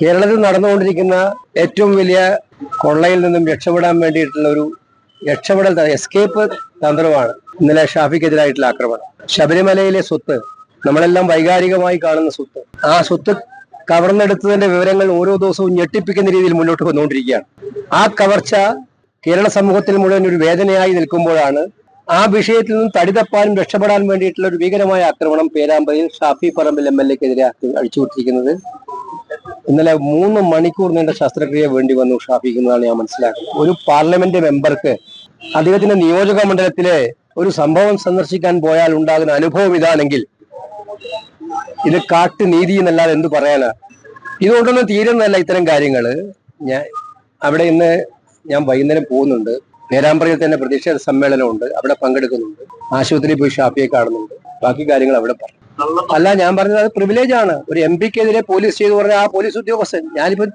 കേരളത്തിൽ നടന്നുകൊണ്ടിരിക്കുന്ന ഏറ്റവും വലിയ കൊള്ളയിൽ നിന്നും രക്ഷപ്പെടാൻ വേണ്ടിയിട്ടുള്ള ഒരു രക്ഷപ്പെടൽ എസ്കേപ്പ് തന്ത്രമാണ് ഇന്നലെ ഷാഫിക്കെതിരായിട്ടുള്ള ആക്രമണം. ശബരിമലയിലെ സ്വത്ത് നമ്മളെല്ലാം വൈകാരികമായി കാണുന്ന സ്വത്ത് ആ സ്വത്ത് കവർന്നെടുത്തതിന്റെ വിവരങ്ങൾ ഓരോ ദിവസവും ഞെട്ടിപ്പിക്കുന്ന രീതിയിൽ മുന്നോട്ട് വന്നുകൊണ്ടിരിക്കുകയാണ്. ആ കവർച്ച കേരള സമൂഹത്തിൽ മുഴുവൻ ഒരു വേദനയായി നിൽക്കുമ്പോഴാണ് ആ വിഷയത്തിൽ നിന്നും തടിതപ്പാനും രക്ഷപ്പെടാൻ വേണ്ടിയിട്ടുള്ള ഒരു ഭീകരമായ ആക്രമണം പേരാമ്പ്രയിൽ ഷാഫി പറമ്പിൽ എം എൽ എക്കെതിരെ അഴിച്ചുവിട്ടിരിക്കുന്നത് ഇന്നലെ മൂന്ന് മണിക്കൂർ നീണ്ട ശസ്ത്രക്രിയ വേണ്ടി വന്നു ഷാഫിക്കുന്നതാണ് ഞാൻ മനസ്സിലാക്കുന്നത് ഒരു പാർലമെന്റ് മെമ്പർക്ക് അദ്ദേഹത്തിന്റെ നിയോജക മണ്ഡലത്തിലെ ഒരു സംഭവം സന്ദർശിക്കാൻ പോയാൽ ഉണ്ടാകുന്ന അനുഭവം ഇതാണെങ്കിൽ ഇത് കാട്ടു നീതി എന്നല്ലാതെ എന്ത് പറയാനാ? ഇതുകൊണ്ടൊന്നും തീരുന്നതല്ല ഇത്തരം കാര്യങ്ങൾ. ഞാൻ അവിടെ ഇന്ന് ഞാൻ വൈകുന്നേരം പോകുന്നുണ്ട്. നേരാമ്പ്രയിൽ തന്നെ പ്രതിഷേധ സമ്മേളനമുണ്ട്. അവിടെ പങ്കെടുക്കുന്നുണ്ട്. ആശുപത്രിയിൽ പോയി ഷാഫിയെ കാണുന്നുണ്ട്. ബാക്കി കാര്യങ്ങൾ അവിടെ പറഞ്ഞു അല്ല ഞാൻ പറഞ്ഞത് അത് പ്രിവിലേജ് ആണ്. ഒരു എം പിക്കെതിരെ പോലീസ് ചെയ്തു പറഞ്ഞ ആ പോലീസ് ഉദ്യോഗസ്ഥൻ ഞാനിപ്പോ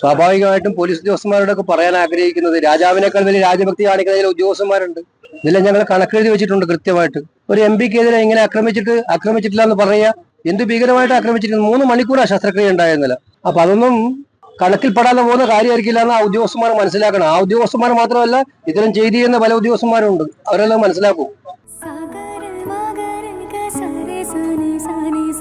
സ്വാഭാവികമായിട്ടും പോലീസ് ഉദ്യോഗസ്ഥന്മാരോടൊക്കെ പറയാൻ ആഗ്രഹിക്കുന്നത് രാജാവിനേക്കാൾ വലിയ രാജഭക്തി കാണിക്കുന്ന ഉദ്യോഗസ്ഥന്മാരുണ്ട്. ഇതിലെ ഞങ്ങൾ കണക്കെഴുതി വെച്ചിട്ടുണ്ട് കൃത്യമായിട്ട്. ഒരു എം പിക്കെതിരെ ഇങ്ങനെ ആക്രമിച്ചിട്ട് ആക്രമിച്ചിട്ടില്ല എന്ന് പറയുക എന്ത് ഭീകരമായിട്ട് ആക്രമിച്ചിരിക്കുന്നു? മൂന്ന് മണിക്കൂറാണ് ശസ്ത്രക്രിയ ഉണ്ടായിരുന്നില്ല. അപ്പൊ അതൊന്നും കണക്കിൽപ്പെടാതെ പോകുന്ന കാര്യമായിരിക്കില്ല എന്ന് ആ ഉദ്യോഗസ്ഥന്മാർ മനസ്സിലാക്കണം. ആ ഉദ്യോഗസ്ഥന്മാർ മാത്രമല്ല ഇത്തരം ചെയ്തി ചെയ്യുന്ന പല ഉദ്യോഗസ്ഥന്മാരുണ്ട് അവരെല്ലാം മനസ്സിലാക്കും.